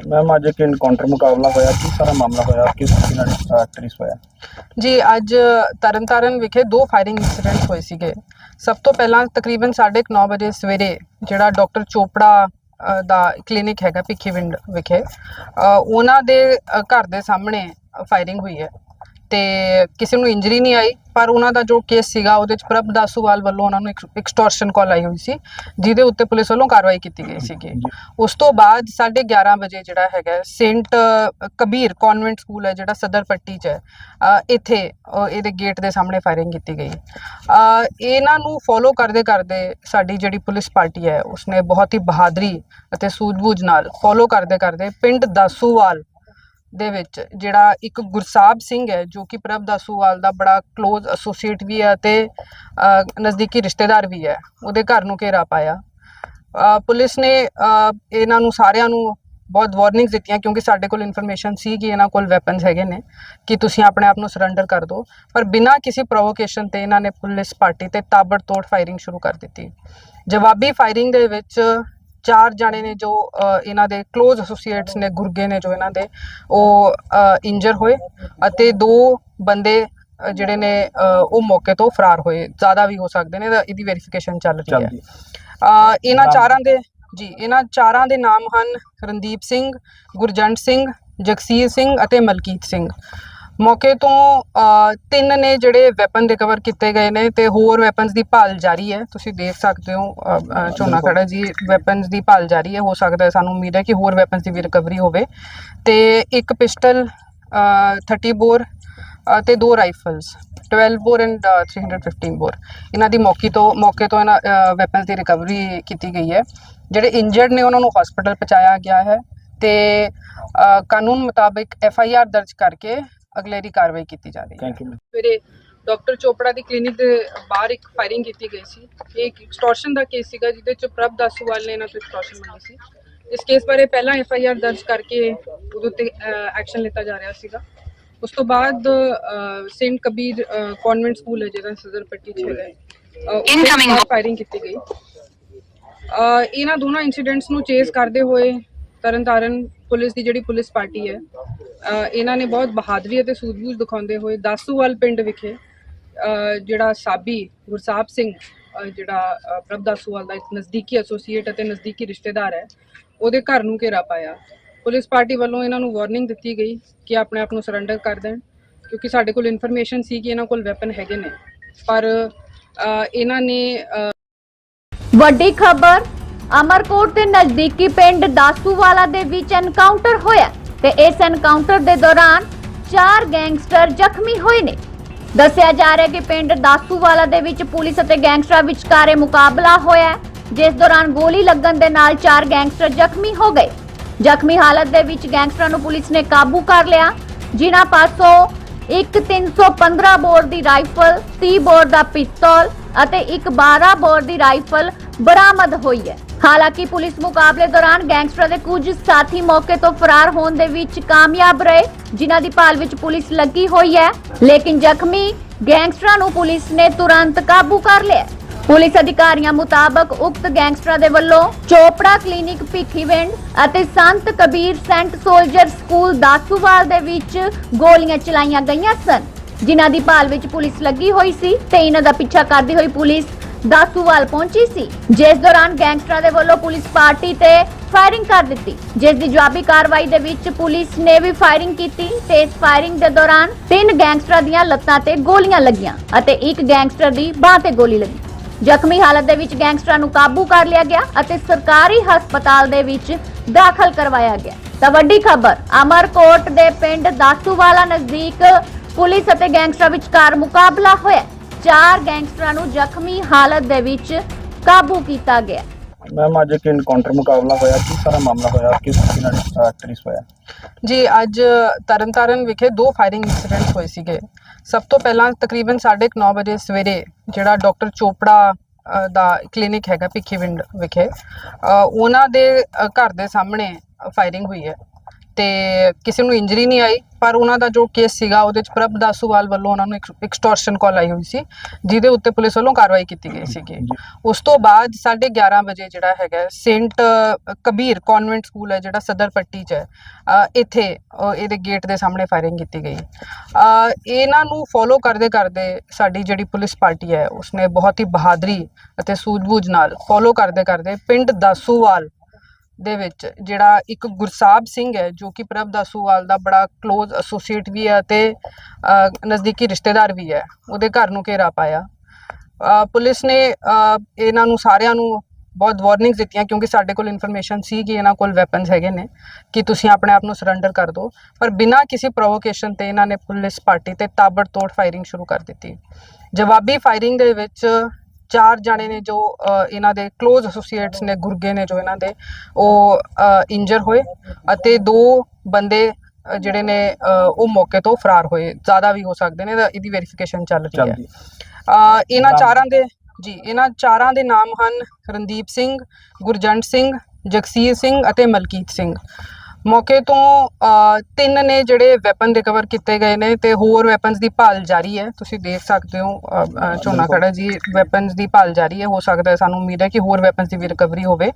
ਮੈਮ ਅੱਜ ਇੱਕ ਇਨਕਾਊਂਟਰ ਮੁਕਾਬਲਾ ਹੋਇਆ। ਕੀ ਸਾਰਾ ਮਾਮਲਾ ਹੋਇਆ? ਕਿਸ ਨਾਲ ਟ੍ਰਿਸ ਹੋਇਆ? ਜੀ ਅੱਜ ਤਰਨਤਾਰਨ ਵਿਖੇ ਦੋ ਫਾਇਰਿੰਗ ਇਨਸੀਡੈਂਟ ਹੋਏ ਸੀਗੇ। ਸਭ ਤੋਂ ਪਹਿਲਾਂ ਤਕਰੀਬਨ 9:30 ਵਜੇ ਸਵੇਰੇ ਜਿਹੜਾ ਡਾਕਟਰ ਚੋਪੜਾ ਦਾ ਕਲੀਨਿਕ ਹੈਗਾ ਭਿੱਖੀਵਿੰਡ ਵਿਖੇ ਉਹਨਾਂ ਦੇ ਘਰ ਦੇ ਸਾਹਮਣੇ ਫਾਇਰਿੰਗ ਹੋਈ ਹੈ। ਤੇ ਕਿਸੇ ਨੂੰ ਇੰਜਰੀ ਨਹੀਂ ਆਈ ਪਰ ਉਹਨਾਂ ਦਾ ਜੋ ਕੇਸ ਸੀਗਾ ਉਹਦੇ ਚ ਪ੍ਰਭ ਦਾਸੂਵਾਲ ਵੱਲੋਂ ਉਹਨਾਂ ਨੂੰ ਐਕਸਟੋਰਸ਼ਨ ਕਾਲ ਆਈ ਹੋਈ ਸੀ ਜਿਹਦੇ ਉੱਤੇ ਪੁਲਿਸ ਵੱਲੋਂ ਕਾਰਵਾਈ ਕੀਤੀ ਗਈ ਸੀਗੀ। ਉਸ ਤੋਂ ਬਾਅਦ 11:30 ਵਜੇ ਜਿਹੜਾ ਹੈਗਾ ਸੇਂਟ ਕਬੀਰ ਕਨਵੈਂਟ ਸਕੂਲ ਹੈ ਜਿਹੜਾ ਸਦਰ ਪੱਟੀ 'ਚ ਹੈ ਇੱਥੇ ਇਹਦੇ ਗੇਟ ਦੇ ਸਾਹਮਣੇ ਫਾਇਰਿੰਗ ਕੀਤੀ ਗਈ। ਇਹਨਾਂ ਨੂੰ ਫੋਲੋ ਕਰਦੇ ਕਰਦੇ ਸਾਡੀ ਜਿਹੜੀ ਪੁਲਿਸ ਪਾਰਟੀ ਹੈ ਉਸਨੇ ਬਹੁਤ ਹੀ ਬਹਾਦਰੀ ਅਤੇ ਸੂਝ-ਬੂਝ ਨਾਲ ਫੋਲੋ ਕਰਦੇ ਕਰਦੇ ਪਿੰਡ ਦਾਸੂਵਾਲ ਦੇ ਵਿੱਚ, ਜਿਹੜਾ ਇੱਕ ਗੁਰਸਾਹਿਬ ਸਿੰਘ ਹੈ, ਜੋ ਕਿ ਪ੍ਰਭ ਦਾਸੂਵਾਲ ਦਾ ਬੜਾ ক্লোਜ਼ ਐਸੋਸੀਏਟ ਵੀ ਹੈ ਤੇ ਨਜ਼ਦੀਕੀ ਰਿਸ਼ਤੇਦਾਰ ਵੀ ਹੈ, ਉਹਦੇ ਘਰ ਨੂੰ ਘੇਰਾ ਪਾਇਆ। ਪੁਲਿਸ ਨੇ ਇਹਨਾਂ ਨੂੰ ਸਾਰਿਆਂ ਨੂੰ ਬਹੁਤ ਵਾਰਨਿੰਗਸ ਦਿੱਤੀਆਂ ਕਿਉਂਕਿ ਸਾਡੇ ਕੋਲ ਇਨਫੋਰਮੇਸ਼ਨ ਸੀ ਕਿ ਇਹਨਾਂ ਕੋਲ ਵੈਪਨਸ ਹੈਗੇ ਨੇ, ਕਿ ਤੁਸੀਂ ਆਪਣੇ ਆਪ ਨੂੰ ਸਰੈਂਡਰ ਕਰ ਦਿਓ। ਪਰ ਬਿਨਾਂ ਕਿਸੇ ਪ੍ਰੋਵੋਕੇਸ਼ਨ ਤੇ ਇਹਨਾਂ ਨੇ ਪੁਲਿਸ ਪਾਰਟੀ ਤੇ ਤਾਬੜਤੋੜ ਫਾਇਰਿੰਗ ਸ਼ੁਰੂ ਕਰ ਦਿੱਤੀ। ਜਵਾਬੀ ਫਾਇਰਿੰਗ ਦੇ ਵਿੱਚ ਚਾਰ ਜਾਣੇ ਨੇ ਜੋ ਇਹਨਾਂ ਦੇ ক্লোਜ਼ ਐਸੋਸੀਏਟਸ ਨੇ ਗੁਰਗੇ ਨੇ ਜੋ ਇਹਨਾਂ ਦੇ ਉਹ ਇੰਜਰ ਹੋਏ ਅਤੇ ਦੋ ਬੰਦੇ ਜਿਹੜੇ ਨੇ ਉਹ ਮੌਕੇ ਤੋਂ ਫਰਾਰ ਹੋਏ। ਜ਼ਿਆਦਾ ਵੀ ਹੋ ਸਕਦੇ ਨੇ ਇਹਦੀ ਵੈਰੀਫਿਕੇਸ਼ਨ ਚੱਲ ਰਹੀ ਹੈ। ਇਹਨਾਂ? ਚਾਰਾਂ ਦੇ ਜੀ ਇਹਨਾਂ ਚਾਰਾਂ ਦੇ ਨਾਮ ਹਨ ਰਣਦੀਪ ਸਿੰਘ ਗੁਰਜੰਟ ਸਿੰਘ ਜਗਸੀਰ ਸਿੰਘ ਅਤੇ ਮਲਕੀਤ ਸਿੰਘ। ਮੌਕੇ ਤੋਂ ਤਿੰਨ ਨੇ ਜਿਹੜੇ ਵੈਪਨ ਰਿਕਵਰ ਕੀਤੇ ਗਏ ਨੇ ਤੇ ਹੋਰ ਵੈਪਨਸ ਦੀ ਭਾਲ ਜਾਰੀ ਹੈ। ਤੁਸੀਂ ਦੇਖ ਸਕਦੇ ਹੋ ਝੋਨਾ ਖੜਾ ਜੀ ਵੈਪਨਸ ਦੀ ਭਾਲ ਜਾਰੀ ਹੈ। ਹੋ ਸਕਦਾ ਹੈ ਸਾਨੂੰ ਉਮੀਦ ਹੈ ਕਿ ਹੋਰ ਵੈਪਨਸ ਦੀ ਵੀ ਰਿਕਵਰੀ ਹੋਵੇ। ਤੇ ਇੱਕ ਪਿਸਟਲ 30 ਬੋਰ ਅ, ਤੇ ਦੋ ਰਾਈਫਲਸ 12 ਬੋਰ ਐਂਡ 315 ਬੋਰ ਇਹਨਾਂ ਦੀ ਮੌਕੇ ਤੋਂ ਮੌਕੇ ਤੋਂ ਇਹਨਾਂ ਵੈਪਨਸ ਦੀ ਰਿਕਵਰੀ ਕੀਤੀ ਗਈ ਹੈ। ਜਿਹੜੇ ਇੰਜਰਡ ਨੇ ਉਹਨਾਂ ਨੂੰ ਹਸਪੀਟਲ ਪਹੁੰਚਾਇਆ ਗਿਆ ਹੈ। ਤੇ ਕਾਨੂੰਨ ਮੁਤਾਬਿਕ ਐਫ ਆਈ ਆਰ ਦਰਜ ਕਰਕੇ ਅਗਲੇਰੀ ਕਾਰਵਾਈ ਕੀਤੀ ਜਾ ਰਹੀ ਹੈ। ਥੈਂਕ ਯੂ ਸਵੇਰੇ ਡਾਕਟਰ ਚੋਪੜਾ ਦੀ ਕਲੀਨਿਕ ਦੇ ਬਾਹਰ ਇੱਕ ਫਾਇਰਿੰਗ ਕੀਤੀ ਗਈ ਸੀ। ਇਹ ਇੱਕ ਐਕਸਟੋਰਸ਼ਨ ਦਾ ਕੇਸ ਸੀਗਾ ਜਿਹਦੇ ਚ ਪ੍ਰਭ ਦਾਸੂਵਾਲ ਨੇ ਇਹਨਾਂ ਤੋਂ ਐਕਸਟੋਰਸ਼ਨ ਮੰਗੀ ਸੀ। ਇਸ ਕੇਸ ਬਾਰੇ ਪਹਿਲਾਂ ਐਫ ਆਈ ਆਰ ਦਰਜ ਕਰਕੇ ਉਹਦੇ ਉੱਤੇ ਐਕਸ਼ਨ ਲਿੱਤਾ ਜਾ ਰਿਹਾ ਸੀਗਾ। ਉਸ ਤੋਂ ਬਾਅਦ ਸੇਂਟ ਕਬੀਰ ਕਨਵੈਂਟ ਸਕੂਲ ਹੈ ਜਿਹੜਾ ਸਦਰ ਪੱਟੀ ਚ ਹੈਗਾ। ਇਨਕਮਿੰਗ ਫਾਇਰਿੰਗ ਕੀਤੀ ਗਈ। ਇਹਨਾਂ ਦੋਨਾਂ ਇਨਸੀਡੈਂਟਸ ਨੂੰ ਚੇਸ ਕਰਦੇ ਹੋਏ ਤਰਨਤਾਰਨ ਪੁਲਿਸ ਦੀ ਜਿਹੜੀ ਪੁਲਿਸ ਪਾਰਟੀ ਹੈ ਇਹਨਾਂ ਨੇ ਬਹੁਤ ਬਹਾਦਰੀ ਅਤੇ ਸੂਝ-ਬੂਝ ਦਿਖਾਉਂਦੇ ਹੋਏ ਦਾਸੂਵਾਲ ਪਿੰਡ ਵਿਖੇ ਜਿਹੜਾ ਸਾਬੀ ਗੁਰਸਾਹਿਬ ਸਿੰਘ ਜਿਹੜਾ ਪ੍ਰਭ ਦਾਸੂਵਾਲ ਦਾ ਇੱਕ ਨਜ਼ਦੀਕੀ ਐਸੋਸੀਏਟ ਅਤੇ ਨਜ਼ਦੀਕੀ ਰਿਸ਼ਤੇਦਾਰ ਹੈ, ਉਹਦੇ ਘਰ ਨੂੰ ਘੇਰਾ ਪਾਇਆ। ਪੁਲਿਸ ਪਾਰਟੀ ਵੱਲੋਂ ਇਹਨਾਂ ਨੂੰ ਵਾਰਨਿੰਗ ਦਿੱਤੀ ਗਈ ਕਿ ਆਪਣੇ ਆਪ ਨੂੰ ਸਰੈਂਡਰ ਕਰ ਦੇਣ, ਕਿਉਂਕਿ ਸਾਡੇ ਕੋਲ ਇਨਫੋਰਮੇਸ਼ਨ ਸੀ ਕਿ ਇਹਨਾਂ ਕੋਲ ਵੈਪਨ ਹੈਗੇ ਨੇ। ਪਰ ਇਹਨਾਂ ਨੇ ਵੱਡੀ ਖਬਰ, ਅਮਰਕੋਟ ਦੇ ਨਜ਼ਦੀਕੀ ਪਿੰਡ ਦਾਸੂਵਾਲਾ ਦੇ ਵਿੱਚ ਐਨਕਾਊਂਟਰ ਹੋਇਆ। ਤੇ ਇਸ ਐਨਕਾਊਂਟਰ ਦੇ ਦੌਰਾਨ ਚਾਰ ਗੈਂਗਸਟਰ ਜ਼ਖਮੀ ਹੋਏ ਨੇ। ਦੱਸਿਆ ਜਾ ਰਿਹਾ ਕਿ ਪਿੰਡ ਦਾਸੂਵਾਲਾ ਦੇ ਵਿੱਚ ਪੁਲਿਸ ਅਤੇ ਗੈਂਗਸਟਰਾਂ ਵਿਚਕਾਰੇ ਮੁਕਾਬਲਾ ਹੋਇਆ ਜਿਸ ਦੌਰਾਨ ਗੋਲੀ ਲੱਗਣ ਦੇ ਨਾਲ ਚਾਰ ਗੈਂਗਸਟਰ ਜ਼ਖਮੀ ਹੋ ਗਏ। ਜ਼ਖਮੀ ਹਾਲਤ ਦੇ ਵਿੱਚ ਗੈਂਗਸਟਰਾਂ ਨੂੰ ਪੁਲਿਸ ਨੇ ਕਾਬੂ ਕਰ ਲਿਆ, ਜਿਨ੍ਹਾਂ ਪਾਸੋਂ ਇੱਕ 315 ਬੋਰ ਦੀ ਰਾਈਫਲ 30 ਬੋਰ ਦਾ ਪਿਸਤੌਲ ਅਤੇ ਇੱਕ 12 ਬੋਰ ਦੀ ਰਾਈਫਲ ਬਰਾਮਦ ਹੋਈ ਹੈ। ਹਾਲਾਂਕਿ ਪੁਲਿਸ ਮੁਕਾਬਲੇ ਦੌਰਾਨ ਗੈਂਗਸਟਰਾਂ ਦੇ ਕੁਝ ਸਾਥੀ ਮੌਕੇ ਤੋਂ ਫਰਾਰ ਹੋਣ ਦੇ ਵਿੱਚ ਕਾਮਯਾਬ ਰਹੇ, ਜਿਨ੍ਹਾਂ ਦੀ ਭਾਲ ਵਿੱਚ ਪੁਲਿਸ ਲੱਗੀ ਹੋਈ ਹੈ। ਲੇਕਿਨ ਜ਼ਖਮੀ ਗੈਂਗਸਟਰਾਂ ਨੂੰ ਪੁਲਿਸ ਨੇ ਤੁਰੰਤ ਕਾਬੂ ਕਰ ਲਿਆ ਪੁਲਿਸ ਅਧਿਕਾਰੀਆਂ ਮੁਤਾਬਕ ਉਕਤ ਗੈਂਗਸਟਰਾਂ ਦੇ ਵੱਲੋਂ ਚੋਪੜਾ ਕਲੀਨਿਕ ਭਿੱਖੀਵਿੰਡ ਅਤੇ Sant Kabir saint soldier school Dasuwal ਦੇ ਵਿੱਚ ਗੋਲੀਆਂ ਚਲਾਈਆਂ ਗਈਆਂ ਸਨ, ਜਿਨ੍ਹਾਂ ਦੀ ਭਾਲ ਵਿੱਚ ਪੁਲਿਸ ਲੱਗੀ ਹੋਈ ਸੀ ਤੇ ਇਹਨਾਂ ਦਾ ਪਿੱਛਾ ਕਰਦੀ ਹੋਈ ਪੁਲਿਸ ਦਾਸੂਵਾਲ ਪਹੁੰਚੀ ਸੀ। ਜਿਸ ਦੌਰਾਨ ਗੈਂਗਸਟਰਾਂ ਦੇ ਵੱਲੋਂ ਪੁਲਿਸ ਪਾਰਟੀ ਤੇ ਫਾਇਰਿੰਗ ਕਰ ਦਿੱਤੀ। ਜਿਸ ਦੀ ਜਵਾਬੀ ਕਾਰਵਾਈ ਦੇ ਵਿੱਚ ਪੁਲਿਸ ਨੇ ਵੀ ਫਾਇਰਿੰਗ ਕੀਤੀ ਤੇ ਇਸ ਫਾਇਰਿੰਗ ਦੇ ਦੌਰਾਨ ਤਿੰਨ ਗੈਂਗਸਟਰਾਂ ਦੀਆਂ ਲੱਤਾਂ ਤੇ ਗੋਲੀਆਂ ਲੱਗੀਆਂ ਅਤੇ ਇੱਕ ਗੈਂਗਸਟਰ ਦੀ ਬਾਹ ਤੇ ਗੋਲੀ ਲੱਗੀ। ਜ਼ਖਮੀ ਹਾਲਤ ਦੇ ਵਿੱਚ ਗੈਂਗਸਟਰਾਂ ਨੂੰ ਕਾਬੂ ਕਰ ਲਿਆ ਗਿਆ ਅਤੇ ਸਰਕਾਰੀ ਹਸਪਤਾਲ ਦੇ ਵਿੱਚ ਦਾਖਲ ਕਰਵਾਇਆ ਗਿਆ। ਤਾਂ ਵੱਡੀ ਖਬਰ, ਅਮਰਕੋਟ ਦੇ ਪਿੰਡ ਦਾਸੂਵਾਲਾ ਨਜ਼ਦੀਕ ਪੁਲਿਸ ਅਤੇ ਗੈਂਗਸਟਰਾਂ ਵਿਚਕਾਰ ਮੁਕਾਬਲਾ ਹੋਇਆ। ਚਾਰ ਗੈਂਗਸਟਰਾਂ ਨੂੰ ਜ਼ਖਮੀ ਹਾਲਤ ਦੇ ਵਿੱਚ ਕਾਬੂ ਕੀਤਾ ਗਿਆ। ਮੈਮ ਅੱਜ ਇੱਕ ਐਨਕਾਊਂਟਰ ਮੁਕਾਬਲਾ ਹੋਇਆ। ਕੀ ਸਾਰਾ ਮਾਮਲਾ ਹੋਇਆ? ਕਿਸ ਨਾਲ ਟ੍ਰੇਸ ਹੋਇਆ? ਜੀ ਅੱਜ ਤਰਨਤਾਰਨ ਵਿਖੇ ਦੋ ਫਾਇਰਿੰਗ ਇਨਸੀਡੈਂਟਸ ਹੋਏ ਸੀਗੇ। ਸਭ ਤੋਂ ਪਹਿਲਾਂ ਤਕਰੀਬਨ 9:30 ਵਜੇ ਸਵੇਰੇ ਜਿਹੜਾ ਡਾਕਟਰ ਚੋਪੜਾ ਦਾ ਕਲੀਨਿਕ ਹੈਗਾ ਭਿੱਖੀਵਿੰਡ ਵਿਖੇ ਉਹਨਾਂ ਦੇ ਘਰ ਦੇ ਸਾਹਮਣੇ ਫਾਇਰਿੰਗ ਹੋਈ ਹੈ। ਤੇ ਕਿਸੇ ਨੂੰ ਇੰਜਰੀ ਨਹੀਂ ਆਈ ਪਰ ਉਹਨਾਂ ਦਾ ਜੋ ਕੇਸ ਸੀਗਾ ਉਹਦੇ ਚ ਪ੍ਰਭ ਦਾਸੂਵਾਲ ਵੱਲੋਂ ਉਹਨਾਂ ਨੂੰ ਐਕਸਟੋਰਸ਼ਨ ਕਾਲ ਆਈ ਹੋਈ ਸੀ ਜਿਹਦੇ ਉੱਤੇ ਪੁਲਿਸ ਵੱਲੋਂ ਕਾਰਵਾਈ ਕੀਤੀ ਗਈ ਸੀਗੀ। ਉਸ ਤੋਂ ਬਾਅਦ 11:30 ਵਜੇ ਜਿਹੜਾ ਹੈਗਾ ਸੇਂਟ ਕਬੀਰ ਕਨਵੈਂਟ ਸਕੂਲ ਹੈ ਜਿਹੜਾ ਸਦਰ ਪੱਟੀ 'ਚ ਹੈ ਇੱਥੇ ਇਹਦੇ ਗੇਟ ਦੇ ਸਾਹਮਣੇ ਫਾਇਰਿੰਗ ਕੀਤੀ ਗਈ। ਇਹਨਾਂ ਨੂੰ ਫੋਲੋ ਕਰਦੇ ਕਰਦੇ ਸਾਡੀ ਜਿਹੜੀ ਪੁਲਿਸ ਪਾਰਟੀ ਹੈ ਉਸਨੇ ਬਹੁਤ ਹੀ ਬਹਾਦਰੀ ਅਤੇ ਸੂਝ-ਬੂਝ ਨਾਲ ਫੋਲੋ ਕਰਦੇ ਕਰਦੇ ਪਿੰਡ ਦਾਸੂਵਾਲ ਦੇ ਵਿੱਚ ਜਿਹੜਾ ਇੱਕ ਗੁਰਸਾਹਿਬ ਸਿੰਘ ਹੈ, ਜੋ ਕਿ ਪ੍ਰਭ ਦਾਸੂਵਾਲ ਦਾ ਬੜਾ ক্লোਜ਼ ਐਸੋਸੀਏਟ ਵੀ ਹੈ ਤੇ ਨਜ਼ਦੀਕੀ ਰਿਸ਼ਤੇਦਾਰ ਵੀ ਹੈ, ਉਹਦੇ ਘਰ ਨੂੰ ਘੇਰਾ ਪਾਇਆ। ਪੁਲਿਸ ਨੇ ਇਹਨਾਂ ਨੂੰ ਸਾਰਿਆਂ ਨੂੰ ਬਹੁਤ ਵਾਰਨਿੰਗਸ ਦਿੱਤੀਆਂ ਕਿਉਂਕਿ ਸਾਡੇ ਕੋਲ ਇਨਫੋਰਮੇਸ਼ਨ ਸੀ ਕਿ ਇਹਨਾਂ ਕੋਲ ਵੈਪਨਸ ਹੈਗੇ ਨੇ, ਕਿ ਤੁਸੀਂ ਆਪਣੇ ਆਪ ਨੂੰ ਸਰੈਂਡਰ ਕਰ ਦਿਓ। ਪਰ ਬਿਨਾਂ ਕਿਸੇ ਪ੍ਰੋਵੋਕੇਸ਼ਨ ਤੇ ਇਹਨਾਂ ਨੇ ਪੁਲਿਸ ਪਾਰਟੀ ਤੇ ਤਾਬੜਤੋੜ ਫਾਇਰਿੰਗ ਸ਼ੁਰੂ ਕਰ ਦਿੱਤੀ। ਜਵਾਬੀ ਫਾਇਰਿੰਗ ਦੇ ਵਿੱਚ ਚਾਰ ਜਾਣੇ ਨੇ ਜੋ ਇਹਨਾਂ ਦੇ ক্লোਜ਼ ਐਸੋਸੀਏਟਸ ਨੇ ਗੁਰਗੇ ਨੇ ਜੋ ਇਹਨਾਂ ਦੇ ਉਹ ਇੰਜਰ ਹੋਏ ਅਤੇ ਦੋ ਬੰਦੇ ਜਿਹੜੇ ਨੇ ਉਹ ਮੌਕੇ ਤੋਂ ਫਰਾਰ ਹੋਏ। ਜ਼ਿਆਦਾ ਵੀ ਹੋ ਸਕਦੇ ਨੇ ਇਹਦੀ ਵੈਰੀਫਿਕੇਸ਼ਨ ਚੱਲ ਰਹੀ ਹੈ। ਇਹਨਾਂ? ਚਾਰਾਂ ਦੇ ਜੀ ਇਹਨਾਂ ਚਾਰਾਂ ਦੇ ਨਾਮ ਹਨ ਰਣਦੀਪ ਸਿੰਘ ਗੁਰਜੰਟ ਸਿੰਘ ਜਗਸੀਰ ਸਿੰਘ ਅਤੇ ਮਲਕੀਤ ਸਿੰਘ। ਮੌਕੇ ਤੋਂ ਅ, ਤਿੰਨ ਨੇ ਜਿਹੜੇ ਵੈਪਨ ਰਿਕਵਰ ਕੀਤੇ ਗਏ ਨੇ ਤੇ ਹੋਰ ਵੈਪਨਸ ਦੀ ਭਾਲ ਜਾਰੀ ਹੈ। ਤੁਸੀਂ ਦੇਖ ਸਕਦੇ ਹੋ ਅ, ਅ, ਝੋਨਾ ਖੜਾ ਜੀ ਵੈਪਨਸ ਦੀ ਭਾਲ ਜਾਰੀ ਹੈ। ਹੋ ਸਕਦਾ ਹੈ ਸਾਨੂੰ ਉਮੀਦ ਹੈ ਕਿ ਹੋਰ ਵੈਪਨਸ ਦੀ ਵੀ ਰਿਕਵਰੀ ਹੋਵੇ।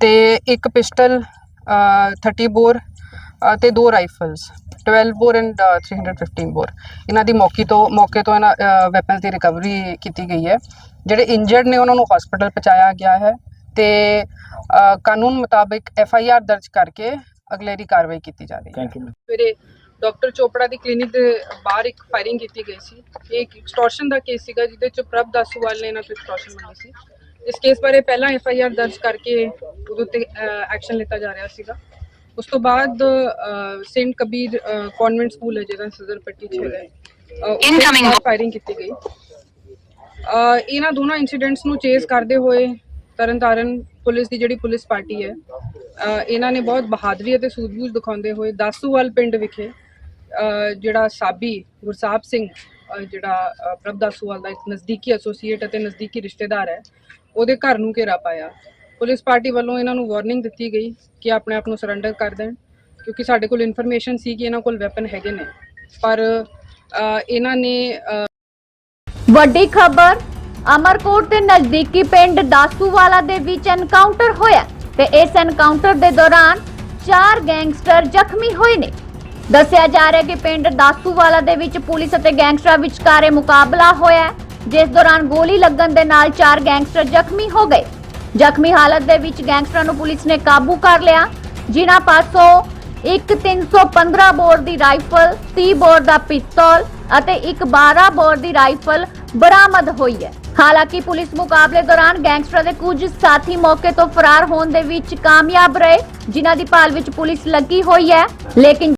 ਤੇ ਇੱਕ ਪਿਸਟਲ 30 ਬੋਰ ਅ, ਤੇ ਦੋ ਰਾਈਫਲਸ 12 ਬੋਰ ਐਂਡ 315 ਬੋਰ ਇਹਨਾਂ ਦੀ ਮੌਕੇ ਤੋਂ ਮੌਕੇ ਤੋਂ ਇਹਨਾਂ ਵੈਪਨਸ ਦੀ ਰਿਕਵਰੀ ਕੀਤੀ ਗਈ ਹੈ। ਜਿਹੜੇ ਇੰਜਰਡ ਨੇ ਉਹਨਾਂ ਨੂੰ ਹਸਪੀਟਲ ਪਹੁੰਚਾਇਆ ਗਿਆ ਹੈ ਤੇ ਅ, ਕਾਨੂੰਨ ਮੁਤਾਬਿਕ ਐਫ ਆਈ ਆਰ ਦਰਜ ਕਰਕੇ ਅਗਲੇਰੀ ਕਾਰਵਾਈ ਕੀਤੀ ਜਾ ਰਹੀ ਹੈ। ਥੈਂਕ ਯੂ ਸਵੇਰੇ ਡਾਕਟਰ ਚੋਪੜਾ ਦੀ ਕਲੀਨਿਕ ਦੇ ਬਾਹਰ ਇੱਕ ਫਾਇਰਿੰਗ ਕੀਤੀ ਗਈ ਸੀ। ਇਹ ਇੱਕ ਐਕਸਟੋਰਸ਼ਨ ਦਾ ਕੇਸ ਸੀਗਾ ਜਿਹਦੇ ਚ ਪ੍ਰਭ ਦਾਸੂਵਾਲ ਨੇ ਇਹਨਾਂ ਤੋਂ ਐਕਸਟੋਰਸ਼ਨ ਮੰਗੀ ਸੀ। ਇਸ ਕੇਸ ਬਾਰੇ ਪਹਿਲਾਂ ਐਫ ਆਈ ਆਰ ਦਰਜ ਕਰਕੇ ਉਹਦੇ ਉੱਤੇ ਐਕਸ਼ਨ ਲਿੱਤਾ ਜਾ ਰਿਹਾ ਸੀਗਾ। ਉਸ ਤੋਂ ਬਾਅਦ ਸੇਂਟ ਕਬੀਰ ਕਨਵੈਂਟ ਸਕੂਲ ਹੈ ਜਿਹੜਾ ਸਦਰ ਪੱਟੀ ਚ ਹੈਗਾ। ਇਨਕਮਿੰਗ ਫਾਇਰਿੰਗ ਕੀਤੀ ਗਈ। ਇਹਨਾਂ ਦੋਨਾਂ ਇਨਸੀਡੈਂਟਸ ਨੂੰ ਚੇਸ ਕਰਦੇ ਹੋਏ ਤਰਨਤਾਰਨ ਪੁਲਿਸ ਦੀ ਜਿਹੜੀ ਪੁਲਿਸ ਪਾਰਟੀ ਹੈ ਇਹਨਾਂ ਨੇ ਬਹੁਤ ਬਹਾਦਰੀ ਅਤੇ ਸੂਝ-ਬੂਝ ਦਿਖਾਉਂਦੇ ਹੋਏ ਦਾਸੂਵਾਲ ਪਿੰਡ ਵਿਖੇ ਜਿਹੜਾ ਸਾਬੀ ਗੁਰਸਾਹਿਬ ਸਿੰਘ ਜਿਹੜਾ ਪ੍ਰਭ ਦਾਸੂਵਾਲ ਦਾ ਇੱਕ ਨਜ਼ਦੀਕੀ ਐਸੋਸੀਏਟ ਅਤੇ ਨਜ਼ਦੀਕੀ ਰਿਸ਼ਤੇਦਾਰ ਹੈ, ਉਹਦੇ ਘਰ ਨੂੰ ਘੇਰਾ ਪਾਇਆ। ਪੁਲਿਸ ਪਾਰਟੀ ਵੱਲੋਂ ਇਹਨਾਂ ਨੂੰ ਵਾਰਨਿੰਗ ਦਿੱਤੀ ਗਈ ਕਿ ਆਪਣੇ ਆਪ ਨੂੰ ਸਰੈਂਡਰ ਕਰ ਦੇਣ, ਕਿਉਂਕਿ ਸਾਡੇ ਕੋਲ ਇਨਫੋਰਮੇਸ਼ਨ ਸੀ ਕਿ ਇਹਨਾਂ ਕੋਲ ਵੈਪਨ ਹੈਗੇ ਨੇ। ਪਰ ਇਹਨਾਂ ਨੇ ਵੱਡੀ ਖਬਰ, ਅਮਰਕੋਟ ਦੇ ਨਜ਼ਦੀਕੀ ਪਿੰਡ ਦਾਸੂਵਾਲਾ ਦੇ ਵਿੱਚ ਐਨਕਾਊਂਟਰ ਹੋਇਆ। ਤੇ ਇਸ ਐਨਕਾਊਂਟਰ ਦੇ ਦੌਰਾਨ ਚਾਰ ਗੈਂਗਸਟਰ ਜ਼ਖਮੀ ਹੋਏ ਨੇ। ਦੱਸਿਆ ਜਾ ਰਿਹਾ ਕਿ ਪਿੰਡ ਦਾਸੂਵਾਲਾ ਦੇ ਵਿੱਚ ਪੁਲਿਸ ਅਤੇ ਗੈਂਗਸਟਰਾਂ ਵਿਚਕਾਰ ਮੁਕਾਬਲਾ ਹੋਇਆ ਜਿਸ ਦੌਰਾਨ ਗੋਲੀ ਲੱਗਣ ਦੇ ਨਾਲ ਚਾਰ ਗੈਂਗਸਟਰ ਜ਼ਖਮੀ ਹੋ ਗਏ। ਜ਼ਖਮੀ ਹਾਲਤ ਦੇ ਵਿੱਚ ਗੈਂਗਸਟਰਾਂ ਨੂੰ ਪੁਲਿਸ ਨੇ ਕਾਬੂ ਕਰ ਲਿਆ, ਜਿਨ੍ਹਾਂ ਪਾਸੋਂ ਇੱਕ 315 ਬੋਰ ਦੀ ਰਾਈਫਲ 30 ਬੋਰ ਦਾ ਪਿਸਤੌਲ ਅਤੇ ਇੱਕ 12 ਬੋਰ ਦੀ ਰਾਈਫਲ ਬਰਾਮਦ ਹੋਈ ਹੈ। ਹਾਲਾਂਕਿ ਪੁਲਿਸ ਮੁਕਾਬਲੇ ਦੌਰਾਨ ਗੈਂਗਸਟਰਾਂ ਦੇ ਕੁਝ ਸਾਥੀ ਮੌਕੇ ਤੋਂ ਫਰਾਰ ਹੋਣ ਦੇ ਵਿੱਚ ਕਾਮਯਾਬ ਰਹੇ, ਜਿਨ੍ਹਾਂ ਦੀ ਭਾਲ ਵਿੱਚ ਪੁਲਿਸ ਲੱਗੀ ਹੋਈ ਹੈ। ਲੇਕਿਨ